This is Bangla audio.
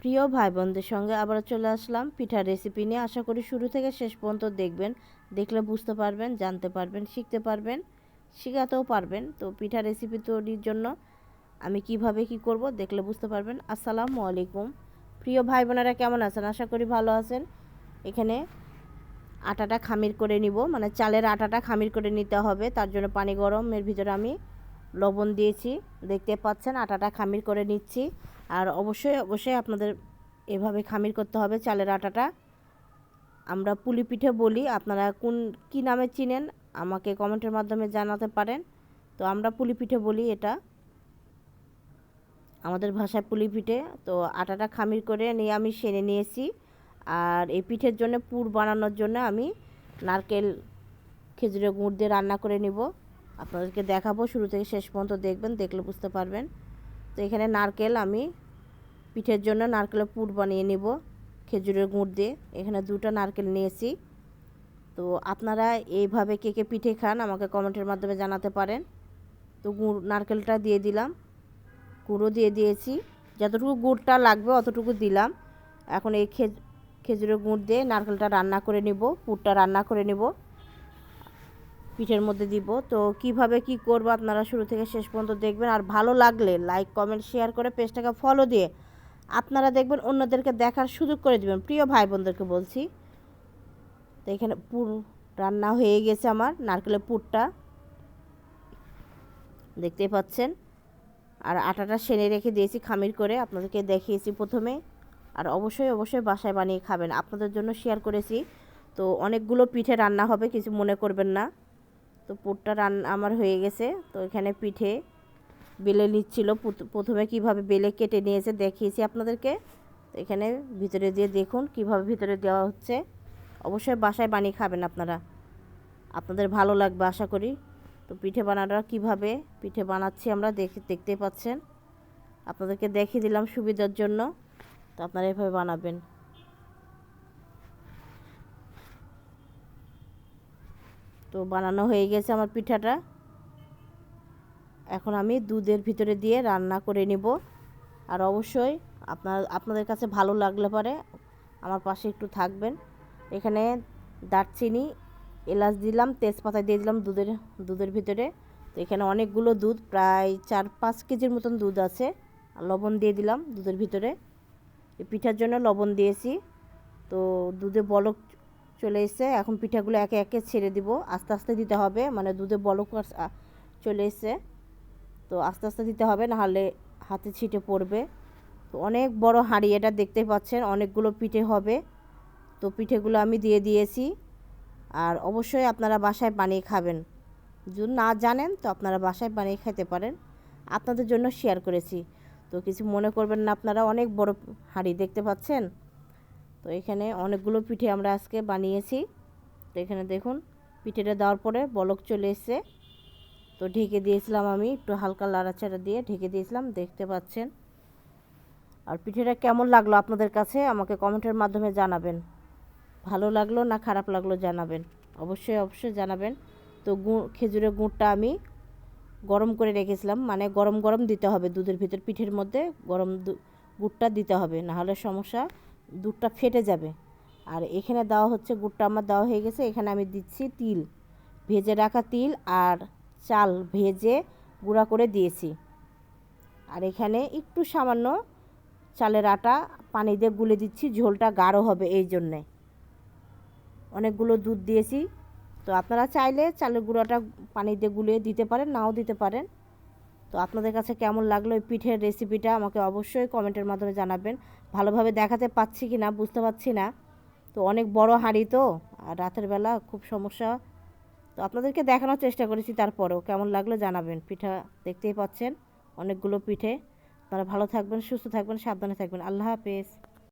প্রিয় ভাই বোনদের সঙ্গে আবার চলে আসলাম পিঠার রেসিপি নিয়ে। আশা করি শুরু থেকে শেষ পর্যন্ত দেখবেন, দেখলে বুঝতে পারবেন, জানতে পারবেন, শিখতে পারবেন, শেখাতেও পারবেন। তো পিঠা রেসিপি তৈরির জন্য আমি কীভাবে কি করব দেখলে বুঝতে পারবেন। আসসালামু আলাইকুম। প্রিয় ভাই বোনেরা কেমন আছেন? আশা করি ভালো আছেন। এখানে আটাটা খামির করে নিব। মানে চালের আটাটা খামির করে নিতে হবে। তার জন্য পানি গরমের ভিতরে আমি লবণ দিয়েছি। দেখতে পাচ্ছেন আটাটা খামির করে নিচ্ছি। আর অবশ্যই অবশ্যই আপনাদের এভাবে খামির করতে হবে চালের আটাটা। আমরা পুলি পিঠে বলি, আপনারা কোন, কি নামে চিনেন আমাকে কমেন্টের মাধ্যমে জানাতে পারেন। তো আমরা পুলি পিঠে বলি এটা। আমাদের ভাষায় পুলি পিঠে। তো আটাটা খামির করে নিয়ে আমি সেনে নিয়েছি। আর এই পিঠের জন্য পুর বানানোর জন্য আমি নারকেল, খেজুরের গুড় দিয়ে রান্না করে নিব। আপনাদেরকে দেখাবো, শুরু থেকে শেষ পর্যন্ত দেখবেন, দেখলে বুঝতে পারবেন। তো এখানে নারকেল আমি পিঠের জন্য নারকেলের পুর বানিয়ে নেব, খেজুরের গুড় দিয়ে। এখানে দুটো নারকেল নিয়েছি। তো আপনারা এইভাবে কে কে পিঠে খান আমাকে কমেন্টের মাধ্যমে জানাতে পারেন। তো গুড়, নারকেলটা দিয়ে দিলাম, গুঁড়ো দিয়ে দিয়েছি। যতটুকু গুড়টা লাগবে অতটুকু দিলাম। এখন এই খেজুরের গুড় দিয়ে নারকেলটা রান্না করে নিব, পুরটা রান্না করে নিব, পিঠের মধ্যে দিব। তো কীভাবে কি করব আপনারা শুরু থেকে শেষ পর্যন্ত দেখবেন। আর ভালো লাগলে লাইক, কমেন্ট, শেয়ার করে পেজটাকে ফলো দিয়ে আপনারা দেখবেন অন্যদেরকে দেখার সুযোগ করে দেবেন। প্রিয় ভাই বোনদেরকে বলছি, তো এখানে পুর রান্না হয়ে গেছে আমার, নারকেলের পুরটা। দেখতেই পাচ্ছেন। আর আটাটা সেনে রেখে দিয়েছি খামির করে, আপনাদেরকে দেখিয়েছি প্রথমে। আর অবশ্যই অবশ্যই বাসায় বানিয়ে খাবেন। আপনাদের জন্য শেয়ার করেছি। তো অনেকগুলো পিঠে রান্না হবে, কিছু মনে করবেন না। তো পুরটা রান্না আমার হয়ে গেছে। তো এখানে পিঠে বেলে নিচ্ছিল। প্রথমে কীভাবে বেলে কেটে নিয়েছে দেখিয়েছি আপনাদেরকে। এখানে ভিতরে দিয়ে দেখুন কীভাবে ভিতরে দেওয়া হচ্ছে। অবশ্যই বাসায় বানিয়ে খাবেন আপনারা। আপনাদের ভালো লাগবে আশা করি। তো পিঠে বানানোর কীভাবে পিঠে বানাচ্ছি আমরা দেখে দেখতে পাচ্ছেন। আপনাদেরকে দেখিয়ে দিলাম সুবিধার জন্য। তো আপনারা এভাবে বানাবেন। তো বানানো হয়ে গেছে আমার পিঠাটা। এখন আমি দুধের ভিতরে দিয়ে রান্না করে নিব। আর অবশ্যই আপনার, আপনাদের কাছে ভালো লাগলে পরে আমার পাশে একটু থাকবেন। এখানে দারচিনি, এলাচ দিলাম, তেজপাতা দিয়ে দিলাম দুধের দুধের ভিতরে। তো এখানে অনেকগুলো দুধ, প্রায় চার পাঁচ কেজির মতন দুধ আছে। লবণ দিয়ে দিলাম দুধের ভিতরে। পিঠার জন্য লবণ দিয়েছি। তো দুধে বলক চলে এসছে। এখন পিঠাগুলো একে একে ছেড়ে দিব। আস্তে আস্তে দিতে হবে। মানে দুধে বলক চলে এসছে। তো আস্তে আস্তে দিতে হবে, নাহলে হাতে ছিটে পড়বে। তো অনেক বড় হাঁড়ি, এটা দেখতে পাচ্ছেন, অনেকগুলো পিঠে হবে। তো পিঠেগুলো আমি দিয়ে দিয়েছি। আর অবশ্যই আপনারা বাসায় বানিয়ে খাবেন। যদি না জানেন, তো আপনারা বাসায় বানিয়ে খেতে পারেন। আপনাদের জন্য শেয়ার করেছি। তো কিছু মনে করবেন না আপনারা, অনেক বড় হাঁড়ি, দেখতে পাচ্ছেন? তো এখানে অনেকগুলো পিঠে আমরা আজকে বানিয়েছি। তো এখানে দেখুন, পিঠেটা দেওয়ার পরে বলক চলে এসছে। তো ঢেকে দিয়েছিলাম আমি, একটু হালকা লাড়াচাড়া দিয়ে ঢেকে দিয়েছিলাম, দেখতে পাচ্ছেন। আর পিঠেটা কেমন লাগল আপনাদের কাছে? আমাকে কমেন্টের মাধ্যমে জানাবেন। ভালো লাগল না খারাপ লাগল জানাবেন? অবশ্যই অবশ্যই জানাবেন। তো গুড় খেজুরের গুড়টা আমি গরম করে রেখেছিলাম মানে গরম গরম দিতে হবে দুধের ভিতর, পিঠের মধ্যে গরম গুড়টা দিতে হবে, নাহলে সমস্যা দুধটা ফেটে যাবে। আর এখানে দেওয়া হচ্ছে, গুড়টা আমার দেওয়া হয়ে গেছে, এখানে আমি দিচ্ছি তিল, ভেজে রাখা তিল আর চাল ভেজে গুঁড়া করে দিয়েছি। আর এখানে একটু সামান্য চালের আটা পানি দিয়ে গুলে দিচ্ছি, ঝোলটা গাঢ় হবে এই জন্যে। অনেকগুলো দুধ দিয়েছি। তো আপনারা চাইলে চালের গুঁড়োটা পানি দিয়ে গুলিয়ে দিতে পারেন, নাও দিতে পারেন। তো আপনাদের কাছে কেমন লাগল এই পিঠের রেসিপিটা আমাকে অবশ্যই কমেন্টের মাধ্যমে জানাবেন। ভালোভাবে দেখাতে পাচ্ছি কি না বুঝতে পারছি না। তো অনেক বড় হাঁড়ি তো, আর রাতের বেলা খুব সমস্যা তো আপনাদেরকে দেখানোর চেষ্টা করেছি তারপরেও। কেমন লাগল জানাবেন। পিঠা দেখতেই পাচ্ছেন অনেকগুলো পিঠে। আপনারা ভালো থাকবেন, সুস্থ থাকবেন, সাবধানে থাকবেন। আল্লাহ হাফেজ।